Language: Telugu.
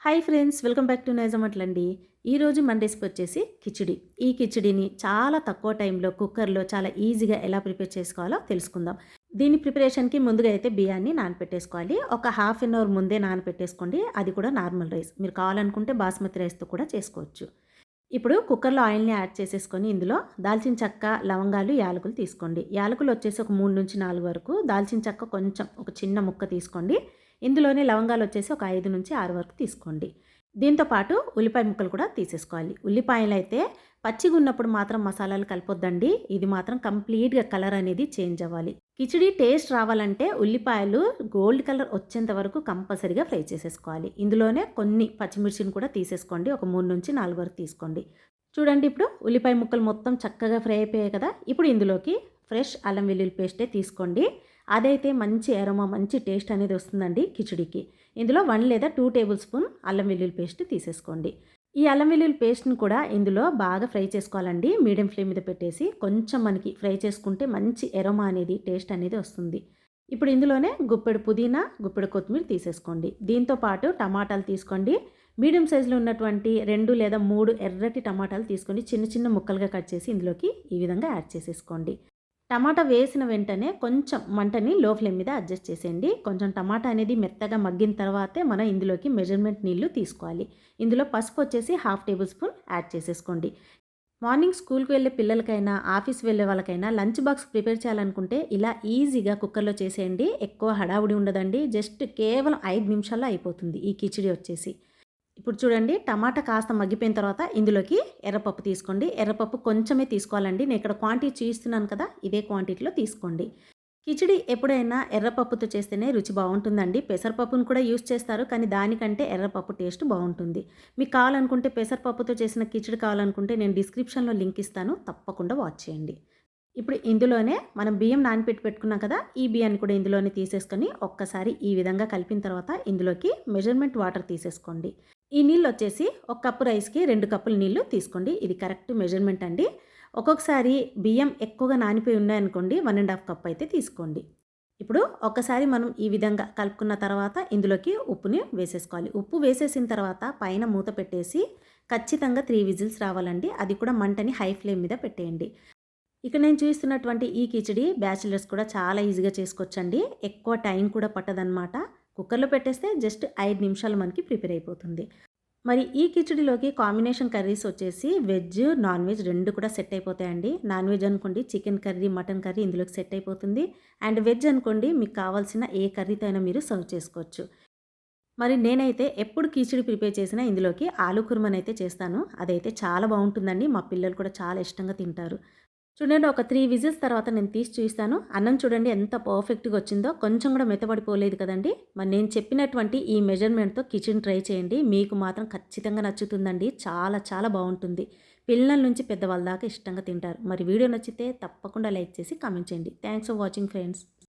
Hi friends welcome back to నైజమట్లండి ఈరోజు మన రెసిపీ వచ్చేసి కిచిడి. ఈ కిచిడిని చాలా తక్కువ టైంలో కుక్కర్లో చాలా ఈజీగా ఎలా ప్రిపేర్ చేసుకోవాలో తెలుసుకుందాం. దీని ప్రిపరేషన్కి ముందుగా అయితే బియ్యాన్ని నానపెట్టేసుకోవాలి. ఒక హాఫ్ అన్ అవర్ ముందే నానపెట్టేసుకోండి. అది కూడా నార్మల్ రైస్. మీరు కావాలనుకుంటే బాస్మతి రైస్తో కూడా చేసుకోవచ్చు. ఇప్పుడు కుక్కర్లో ఆయిల్ని యాడ్ చేసేసుకొని ఇందులో దాల్చిన చెక్క లవంగాలు యాలకులు తీసుకోండి. యాలకులు వచ్చేసి ఒక మూడు నుంచి నాలుగు వరకు. దాల్చిన చెక్క కొంచెం ఒక చిన్న ముక్క తీసుకోండి. ఇందులోనే లవంగాలు వచ్చేసి ఒక ఐదు నుంచి ఆరు వరకు తీసుకోండి. దీంతో పాటు ఉల్లిపాయ ముక్కలు కూడా తీసేసుకోవాలి. ఉల్లిపాయలు అయితే పచ్చిగా ఉన్నప్పుడు మాత్రం మసాలాలు కలిపొద్దండి. ఇది మాత్రం కంప్లీట్గా కలర్ అనేది చేంజ్ అవ్వాలి. కిచిడి టేస్ట్ రావాలంటే ఉల్లిపాయలు గోల్డ్ కలర్ వచ్చేంత వరకు కంపల్సరీగా ఫ్రై చేసేసుకోవాలి. ఇందులోనే కొన్ని పచ్చిమిర్చిని కూడా తీసేసుకోండి. ఒక మూడు నుంచి నాలుగు వరకు తీసుకోండి. చూడండి ఇప్పుడు ఉల్లిపాయ ముక్కలు మొత్తం చక్కగా ఫ్రై అయిపోయాయి కదా. ఇప్పుడు ఇందులోకి ఫ్రెష్ అల్లం వెల్లుల్లి పేస్టే తీసుకోండి. అదైతే మంచి ఎరమ మంచి టేస్ట్ అనేది వస్తుందండి కిచిడికి. ఇందులో వన్ లేదా టూ టేబుల్ స్పూన్ అల్లం వెల్లుల్లి పేస్ట్ తీసేసుకోండి. ఈ అల్లం వెల్లుల్లి పేస్ట్ని కూడా ఇందులో బాగా ఫ్రై చేసుకోవాలండి. మీడియం ఫ్లేమ్ మీద పెట్టేసి కొంచెం మనకి ఫ్రై చేసుకుంటే మంచి ఎరమ అనేది టేస్ట్ అనేది వస్తుంది. ఇప్పుడు ఇందులోనే గుప్పెడు పుదీనా గుప్పెడు కొత్తిమీర తీసేసుకోండి. దీంతో పాటు టమాటాలు తీసుకోండి. మీడియం సైజులో ఉన్నటువంటి రెండు లేదా మూడు ఎర్రటి టమాటాలు తీసుకొని చిన్న చిన్న ముక్కలుగా కట్ చేసి ఇందులోకి ఈ విధంగా యాడ్ చేసేసుకోండి. టమాటా వేసిన వెంటనే కొంచెం మంటని లో ఫ్లేమ్ మీద అడ్జస్ట్ చేసేయండి. కొంచెం టమాటా అనేది మెత్తగా మగ్గిన తర్వాతే మనం ఇందులోకి మెజర్మెంట్ నీళ్ళు తీసుకోవాలి. ఇందులో పసుపు వచ్చేసి హాఫ్ టేబుల్ స్పూన్ యాడ్ చేసేసుకోండి. మార్నింగ్ స్కూల్కి వెళ్ళే పిల్లలకైనా ఆఫీస్ వెళ్ళే వాళ్ళకైనా లంచ్ బాక్స్ ప్రిపేర్ చేయాలనుకుంటే ఇలా ఈజీగా కుక్కర్లో చేసేయండి. ఎక్కువ హడావుడి ఉండదండి. జస్ట్ కేవలం ఐదు నిమిషాల్లో అయిపోతుంది ఈ కిచిడి వచ్చేసి. ఇప్పుడు చూడండి టమాటా కాస్త మగ్గిపోయిన తర్వాత ఇందులోకి ఎర్రపప్పు తీసుకోండి. ఎర్రపప్పు కొంచెమే తీసుకోవాలండి. నేను ఇక్కడ క్వాంటిటీ చూస్తున్నాను కదా ఇదే క్వాంటిటీలో తీసుకోండి. కిచిడి ఎప్పుడైనా ఎర్రపప్పుతో చేస్తేనే రుచి బాగుంటుందండి. పెసరపప్పును కూడా యూస్ చేస్తారు కానీ దానికంటే ఎర్రపప్పు టేస్ట్ బాగుంటుంది. మీకు కావాలనుకుంటే పెసరపప్పుతో చేసిన కిచిడి కావాలనుకుంటే నేను డిస్క్రిప్షన్లో లింక్ ఇస్తాను. తప్పకుండా వాచ్ చేయండి. ఇప్పుడు ఇందులోనే మనం బియ్యం నానపెట్టి పెట్టుకున్నాం కదా ఈ బియ్యాన్ని కూడా ఇందులోనే తీసేసుకొని ఒక్కసారి ఈ విధంగా కలిపిన తర్వాత ఇందులోకి మెజర్మెంట్ వాటర్ తీసేసుకోండి. ఈ నీళ్ళు వచ్చేసి ఒక కప్పు రైస్కి రెండు కప్పుల నీళ్ళు తీసుకోండి. ఇది కరెక్ట్ మెజర్మెంట్ అండి. ఒక్కొక్కసారి బియ్యం ఎక్కువగా నానిపోయి ఉన్నాయనుకోండి వన్ అండ్ హాఫ్ కప్ అయితే తీసుకోండి. ఇప్పుడు ఒక్కసారి మనం ఈ విధంగా కలుపుకున్న తర్వాత ఇందులోకి ఉప్పుని వేసేసుకోవాలి. ఉప్పు వేసేసిన తర్వాత పైన మూత పెట్టేసి ఖచ్చితంగా త్రీ విజిల్స్ రావాలండి. అది కూడా మంటని హై ఫ్లేమ్ మీద పెట్టేయండి. ఇక్కడ నేను చూస్తున్నటువంటి ఈ కిచిడి బ్యాచిలర్స్ కూడా చాలా ఈజీగా చేసుకోవచ్చండి. ఎక్కువ టైం కూడా పట్టదనమాట కుక్కర్లో పెట్టేస్తే జస్ట్ ఐదు నిమిషాలు మనకి ప్రిపేర్ అయిపోతుంది. మరి ఈ కిచడీలోకి కాంబినేషన్ కర్రీస్ వచ్చేసి వెజ్ నాన్ వెజ్ రెండు కూడా సెట్ అయిపోతాయండి. నాన్ వెజ్ అనుకోండి చికెన్ కర్రీ మటన్ కర్రీ ఇందులోకి సెట్ అయిపోతుంది. అండ్ వెజ్ అనుకోండి మీకు కావాల్సిన ఏ కర్రీతో అయినా మీరు సర్వ్ చేసుకోవచ్చు. మరి నేనైతే ఎప్పుడు కిచిడి ప్రిపేర్ చేసినా ఇందులోకి ఆలు కుర్మన్ అయితే చేస్తాను. అదైతే చాలా బాగుంటుందండి. మా పిల్లలు కూడా చాలా ఇష్టంగా తింటారు. చూడండి ఒక త్రీ విజిల్స్ తర్వాత నేను తీసి చూస్తాను అన్నం చూడండి ఎంత పర్ఫెక్ట్గా వచ్చిందో. కొంచెం కూడా మెత్తబడిపోలేదు కదండి. మరి నేను చెప్పినటువంటి ఈ మెజర్మెంట్తో కిచెన్ ట్రై చేయండి. మీకు మాత్రం ఖచ్చితంగా నచ్చుతుందండి. చాలా చాలా బాగుంటుంది. పిల్లల నుంచి పెద్దవాళ్ళ దాకా ఇష్టంగా తింటారు. మరి వీడియో నచ్చితే తప్పకుండా లైక్ చేసి కామెంట్ చేయండి. Thanks for watching friends